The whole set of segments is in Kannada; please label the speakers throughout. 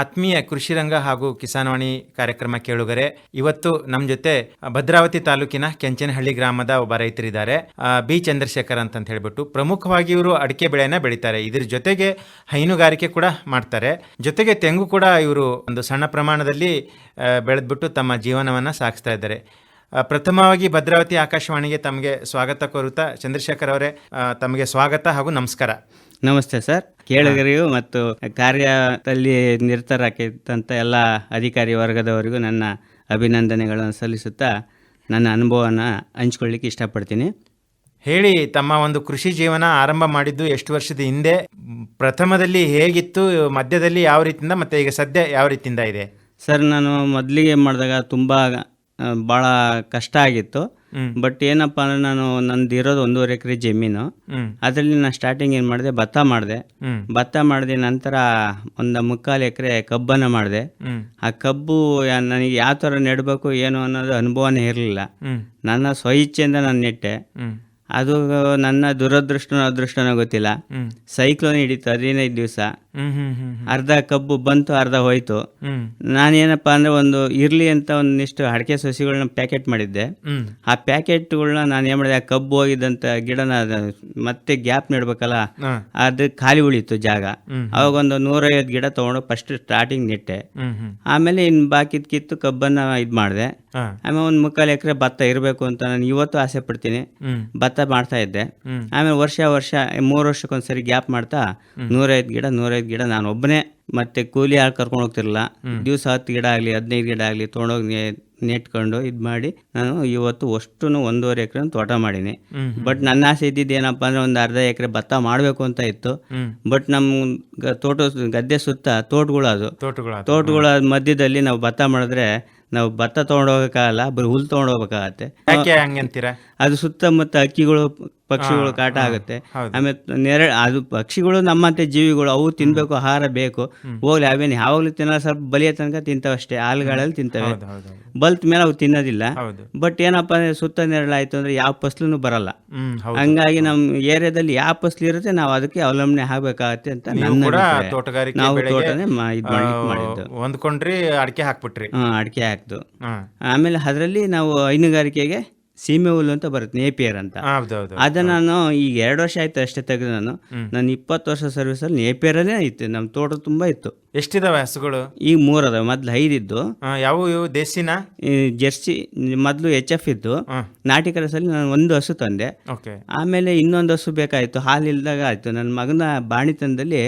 Speaker 1: ಆತ್ಮೀಯ ಕೃಷಿರಂಗ ಹಾಗೂ ಕಿಸಾನ್ವಾಣಿ ಕಾರ್ಯಕ್ರಮ ಕೇಳುಗರೆ, ಇವತ್ತು ನಮ್ಮ ಜೊತೆ ಭದ್ರಾವತಿ ತಾಲೂಕಿನ ಕೆಂಚನಹಳ್ಳಿ ಗ್ರಾಮದ ಒಬ್ಬ ರೈತರಿದ್ದಾರೆ. ಬಿ ಚಂದ್ರಶೇಖರ್ ಅಂತ ಹೇಳ್ಬಿಟ್ಟು ಪ್ರಮುಖವಾಗಿ ಇವರು ಅಡಿಕೆ ಬೆಳೆಯನ್ನ ಬೆಳೀತಾರೆ. ಇದ್ರ ಜೊತೆಗೆ ಹೈನುಗಾರಿಕೆ ಕೂಡ ಮಾಡ್ತಾರೆ. ಜೊತೆಗೆ ತೆಂಗು ಕೂಡ ಇವರು ಒಂದು ಸಣ್ಣ ಪ್ರಮಾಣದಲ್ಲಿ ಬೆಳೆದ್ಬಿಟ್ಟು ತಮ್ಮ ಜೀವನವನ್ನ ಸಾಗಿಸ್ತಾ ಇದ್ದಾರೆ. ಪ್ರಥಮವಾಗಿ ಭದ್ರಾವತಿ ಆಕಾಶವಾಣಿಗೆ ತಮಗೆ ಸ್ವಾಗತ ಕೋರುತ್ತಾ, ಚಂದ್ರಶೇಖರ್ ಅವರೇ ತಮಗೆ ಸ್ವಾಗತ ಹಾಗೂ ನಮಸ್ಕಾರ.
Speaker 2: ನಮಸ್ತೆ ಸರ್. ಕೇಳಗರಿಯು ಮತ್ತು ಕಾರ್ಯದಲ್ಲಿ ನಿರತರಾಗಿದ್ದಂಥ ಎಲ್ಲ ಅಧಿಕಾರಿ ವರ್ಗದವರಿಗೂ ನನ್ನ ಅಭಿನಂದನೆಗಳನ್ನು ಸಲ್ಲಿಸುತ್ತಾ ನನ್ನ ಅನುಭವವನ್ನು ಹಂಚ್ಕೊಳ್ಳಿಕ್ಕೆ ಇಷ್ಟಪಡ್ತೀನಿ.
Speaker 1: ಹೇಳಿ ತಮ್ಮ ಒಂದು ಕೃಷಿ ಜೀವನ ಆರಂಭ ಮಾಡಿದ್ದು ಎಷ್ಟು ವರ್ಷದ ಹಿಂದೆ? ಪ್ರಥಮದಲ್ಲಿ ಹೇಗಿತ್ತು? ಮಧ್ಯದಲ್ಲಿ ಯಾವ ರೀತಿಯಿಂದ? ಮತ್ತೆ ಈಗ ಸದ್ಯ ಯಾವ ರೀತಿಯಿಂದ ಇದೆ?
Speaker 2: ಸರ್ ನಾನು ಮೊದಲಿಗೆ ಮಾಡಿದಾಗ ತುಂಬ ಭಾಳ ಕಷ್ಟ ಆಗಿತ್ತು. ಬಟ್ ಏನಪ್ಪ ಅಂದ್ರೆ ನಾನು ನಂದು ಇರೋದು ಒಂದೂವರೆ ಎಕರೆ ಜಮೀನು. ಅದರಲ್ಲಿ ನಾನು ಸ್ಟಾರ್ಟಿಂಗ್ ಏನು ಮಾಡಿದೆ? ಭತ್ತ ಮಾಡಿದೆ. ಭತ್ತ ಮಾಡಿದ ನಂತರ ಒಂದು ಮುಕ್ಕಾಲು ಎಕರೆ ಕಬ್ಬನ್ನು ಮಾಡಿದೆ. ಆ ಕಬ್ಬು ನನಗೆ ಯಾವ ಥರ ನೆಡಬೇಕು ಏನು ಅನ್ನೋದು ಅನುಭವನೇ ಇರಲಿಲ್ಲ. ನನ್ನ ಸ್ವಇಚ್ಛೆಯಿಂದ ನಾನು ನೆಟ್ಟೆ. ಅದು ನನ್ನ ದುರದೃಷ್ಟನೋ ಅದೃಷ್ಟನೋ ಗೊತ್ತಿಲ್ಲ. ಸೈಕ್ಲೋನ್ ಹಿಡಿತು ಹದಿನೈದು ದಿವಸ. ಅರ್ಧ ಕಬ್ಬು ಬಂತು ಅರ್ಧ ಹೋಯ್ತು. ನಾನೇನಪ್ಪ ಅಂದ್ರೆ ಒಂದು ಇರ್ಲಿ ಅಂತ ಒಂದಿಷ್ಟು ಅಡಿಕೆ ಸಸಿಗಳನ್ನ ಪ್ಯಾಕೆಟ್ ಮಾಡಿದ್ದೆ. ಆ ಪ್ಯಾಕೆಟ್ಗಳನ್ನ ನಾನು ಏನ್ ಮಾಡಿದೆ ಆ ಕಬ್ಬು ಹೋಗಿದ್ದಂತ ಗಿಡನ ಮತ್ತೆ ಗ್ಯಾಪ್ ನೆಡ್ಬೇಕಲ್ಲ. ಅದು ಖಾಲಿ ಉಳಿತು ಜಾಗ. ಅವಾಗ ಒಂದು ನೂರೈವತ್ತು ಗಿಡ ತಗೊಂಡು ಫಸ್ಟ್ ಸ್ಟಾರ್ಟಿಂಗ್ ನೆಟ್ಟೆ. ಆಮೇಲೆ ಇನ್ ಬಾಕಿದ್ ಕಿತ್ತು ಕಬ್ಬನ್ನ ಇದ್ ಮಾಡಿದೆ. ಆಮೇಲೆ ಒಂದು ಮುಕ್ಕಾಲು ಎಕರೆ ಭತ್ತ ಇರಬೇಕು ಅಂತ ನಾನು ಇವತ್ತು ಆಸೆ ಪಡ್ತೀನಿ. ಭತ್ತ ಮಾಡ್ತಾ ಇದ್ದೆ. ಆಮೇಲೆ ವರ್ಷ ವರ್ಷ ಮೂರು ವರ್ಷಕ್ಕೊಂದ್ಸರಿ ಗ್ಯಾಪ್ ಮಾಡ್ತಾ ನೂರೈದು ಗಿಡ ನೂರೈದು ಗಿಡ ನಾನು ಒಬ್ಬನೇ ಮತ್ತೆ ಕೂಲಿ ಯಾರು ಕರ್ಕೊಂಡು ಹೋಗ್ತಿರಲಿಲ್ಲ. ದಿವಸ ಹತ್ತು ಗಿಡ ಆಗಲಿ ಹದಿನೈದು ಗಿಡ ಆಗಲಿ ತೊಗೊಂಡೋಗಿ ನೆಟ್ಕೊಂಡು ಇದು ಮಾಡಿ ನಾನು ಇವತ್ತು ಅಷ್ಟು ಒಂದೂವರೆ ಎಕರೆ ತೋಟ ಮಾಡೀನಿ. ಬಟ್ ನನ್ನ ಆಸೆ ಇದ್ದಿದ್ದು ಏನಪ್ಪ ಅಂದ್ರೆ ಒಂದು ಅರ್ಧ ಎಕರೆ ಭತ್ತ ಮಾಡಬೇಕು ಅಂತ ಇತ್ತು. ಬಟ್ ನಮ್ಮ ತೋಟ ಗದ್ದೆ ಸುತ್ತ ತೋಟಗಳು ಅದು.
Speaker 1: ತೋಟಗಳ
Speaker 2: ತೋಟಗಳ ಮಧ್ಯದಲ್ಲಿ ನಾವು ಭತ್ತ ಮಾಡಿದ್ರೆ ನಾವು ಭತ್ತ ತೊಗೊಂಡು ಹೋಗೋಕ್ಕಾಗಲ್ಲ ಬರೀ ಹುಲ್ಲು ತೊಗೊಂಡೋಗ್ಬೇಕಾಗತ್ತೆ
Speaker 1: ಯಾಕೆ
Speaker 2: ಅದು ಸುತ್ತಮುತ್ತ ಹಕ್ಕಿಗಳು ಪಕ್ಷಿಗಳು ಕಾಟ ಆಗುತ್ತೆ. ಆಮೇಲೆ ನೆರಳು ಅದು ಪಕ್ಷಿಗಳು ನಮ್ಮಂತೆ ಜೀವಿಗಳು ಅವು ತಿನ್ಬೇಕು ಆಹಾರ ಬೇಕು. ಹೋಗ್ಲಿ ಅವೇನು ಯಾವಾಗಲೂ ತಿನ್ನಲ್ಲ ಸ್ವಲ್ಪ ಬಲಿಯ ತನಕ ತಿಂತಾವಷ್ಟೇ. ಹಾಲುಗಳಲ್ಲಿ ತಿಂತವೆ. ಬಲ್ತ್ ಮೇಲೆ ಅವು ತಿನ್ನೋದಿಲ್ಲ. ಬಟ್ ಏನಪ್ಪ ಅಂದ್ರೆ ಸುತ್ತ ನೆರಳಾಯ್ತು ಅಂದ್ರೆ ಯಾವ ಫಸ್ಲೂ ಬರಲ್ಲ. ಹಂಗಾಗಿ ನಮ್ಮ ಏರಿಯಾದಲ್ಲಿ ಯಾವ ಫಸ್ಲು ಇರುತ್ತೆ ನಾವು ಅದಕ್ಕೆ ಅವಲಂಬನೆ ಆಗ್ಬೇಕಾಗತ್ತೆ ಅಂತ.
Speaker 1: ತೋಟಗಾರಿಕೆ
Speaker 2: ನಾವು ತೋಟನೇ ಮಾ- ಇದ್ ಮಾಡ್ಲಿಕ್ಕೆ ಮಾಡಿದ್ದು.
Speaker 1: ಹೊಂದ್ಕೊಂಡ್ರಿ ಅಡಿಕೆ ಹಾಕ್ಬಿಟ್ರಿ.
Speaker 2: ಅಡಿಕೆ ಹಾಕ್ದು. ಆಮೇಲೆ ಅದರಲ್ಲಿ ನಾವು ಹೈನುಗಾರಿಕೆಗೆ ಸೀಮೆ ಹುಲ್ಲು ಅಂತ ಬರುತ್ತೆ ನೇಪಿಯರ್ ಅಂತ.
Speaker 1: ಅದ
Speaker 2: ಅದನ್ನ ನಾನು ಈಗ ಎರಡು ವರ್ಷ ಆಯ್ತು ಅಷ್ಟೇ ತೆಗೆದು ನಾನು. ನಾನು ಇಪ್ಪತ್ತು ವರ್ಷ ಸರ್ವಿಸ್ ಅಲ್ಲಿ ನೇಪಿಯರಲ್ಲೇ ಇತ್ತು ನಮ್ಮ ತೋಟ ತುಂಬಾ ಇತ್ತು.
Speaker 1: ಎಷ್ಟಿದಾವೆ ಹಸುಗಳು?
Speaker 2: ಈಗ ಮೂರ್ ಅದಾವೆ ಮೊದ್ಲು ಐದಿದ್ದು
Speaker 1: ಯಾವ ಇವು? ದೇಸಿನ
Speaker 2: ಈ ಜೆರ್ಸಿ ಮೊದ್ಲು ಎಚ್ ಎಫ್
Speaker 1: ಇದ್ದು.
Speaker 2: ನಾಟಿ ಕಲಸಲ್ಲಿ ನಾನು ಒಂದು ಹಸು ತಂದೆ. ಆಮೇಲೆ ಇನ್ನೊಂದು ಹಸು ಬೇಕಾಯ್ತು ಹಾಲು ಇಲ್ದಾಗ ಆಯ್ತು. ನನ್ನ ಮಗನ ಬಾಣಿತನದಲ್ಲಿ